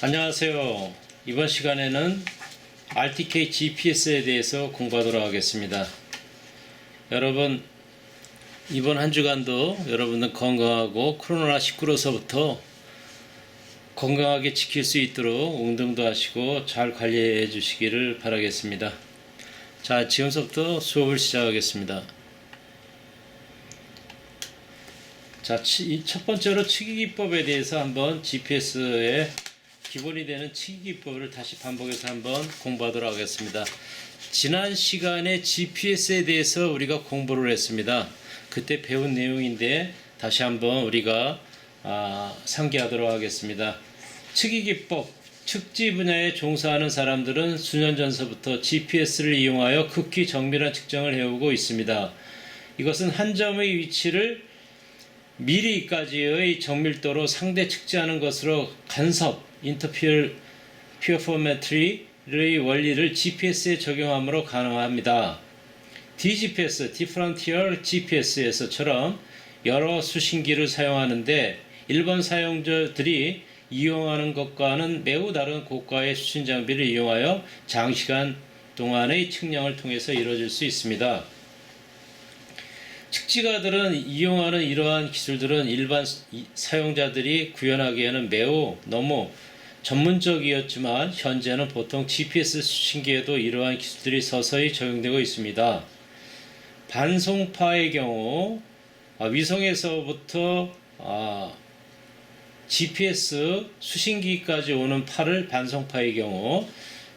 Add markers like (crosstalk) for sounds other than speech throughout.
안녕하세요. 이번 시간에는 RTK GPS에 대해서 공부하도록 하겠습니다. 여러분, 이번 한 주간도 여러분들 건강하고 코로나 19로서부터 건강하게 지킬 수 있도록 운동도 하시고 잘 관리해 주시기를 바라겠습니다. 자, 지금부터 수업을 시작하겠습니다. 자, 치- 이첫 번째로 치기 기법에 대해서 한번 GPS의 기본이 되는 치기기법을 다시 반복해서 한번 공부하도록 하겠습니다. 지난 시간에 GPS에 대해서 우리가 공부를 했습니다. 그때 배운 내용인데 다시 한번 우리가 아, 상기하도록 하겠습니다. 측이기법, 측지 분야에 종사하는 사람들은 수년 전서부터 GPS를 이용하여 극히 정밀한 측정을 해오고 있습니다. 이것은 한 점의 위치를 미리까지의 정밀도로 상대 측지하는 것으로 간섭, 인터피어포메트리의 원리를 GPS에 적용함으로 가능합니다. DGPS, Differential GPS에서처럼 여러 수신기를 사용하는데 일반 사용자들이 이용하는 것과는 매우 다른 고가의 수신 장비를 이용하여 장시간 동안의 측량을 통해서 이루어질 수 있습니다. 측지가들은 이용하는 이러한 기술들은 일반 이- 사용자들이 구현하기에는 매우 너무 전문적이었지만 현재는 보통 GPS 수신기에도 이러한 기술들이 서서히 적용되고 있습니다. 반송파의 경우 아, 위성에서부터 아, GPS 수신기까지 오는 파를 반송파의 경우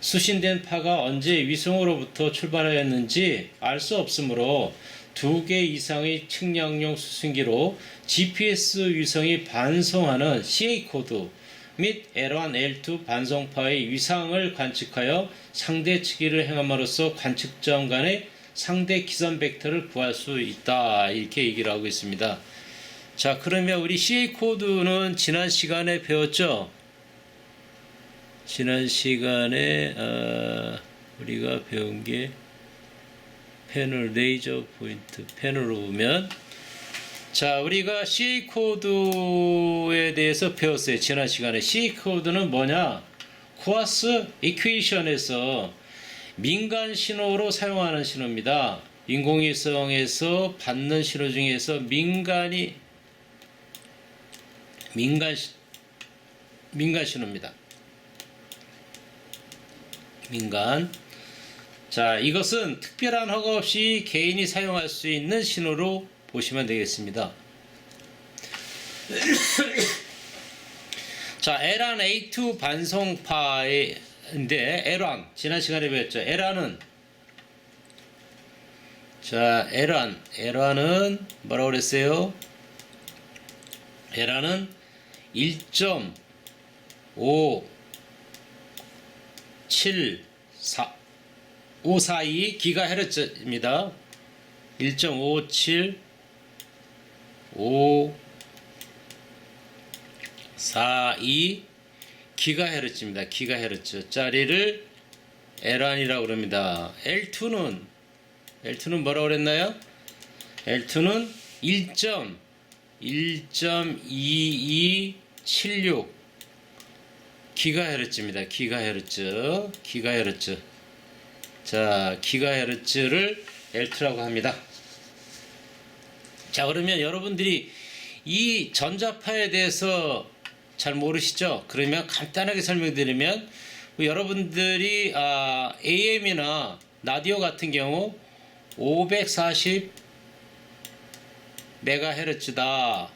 수신된 파가 언제 위성으로부터 출발하였는지 알 수 없으므로 두 개 이상의 측량용 수신기로 GPS 위성이 반송하는 CA 코드 및 L1, L2 반송파의 위상을 관측하여 상대 측기를 행함으로써 관측점 간의 상대 기선 벡터를 구할 수 있다 이렇게 얘기를 하고 있습니다. 자 그러면 우리 CA 코드는 지난 시간에 배웠죠? 지난 시간에 어, 우리가 배운 게 패널 레이저 포인트 패널로 보면 자 우리가 CA 코드에 대해서 배웠어요. 지난 시간에. CA 코드는 뭐냐? 코아스 이퀘이션에서 민간 신호로 사용하는 신호입니다. 인공위성에서 받는 신호 중에서 민간이 민간 시- 민간 신호입니다. 민간. 자, 이것은 특별한 허가 없이 개인이 사용할 수 있는 신호로 보시면 되겠습니다. (coughs) 자, L1, A2 반송파인데 L1 지난 시간에 배웠죠. L1은 자, L1 L1은 뭐라고 그랬어요? L1은 1.5 7 4 542 기가헤르츠입니다. 1.57 5 42 기가헤르츠입니다. 기가헤르츠 짜리를 L1이라고 그럽니다. L2는 L2는 뭐라고 그랬나요? L2는 1.1.2276 기가헤르츠입니다. 기가헤르츠. 기가헤르츠. 자, 기가헤르츠를 L2라고 합니다. 자, 그러면 여러분들이 이 전자파에 대해서 잘 모르시죠? 그러면 간단하게 설명드리면 여러분들이 아, AM이나 라디오 같은 경우 540 메가헤르츠다.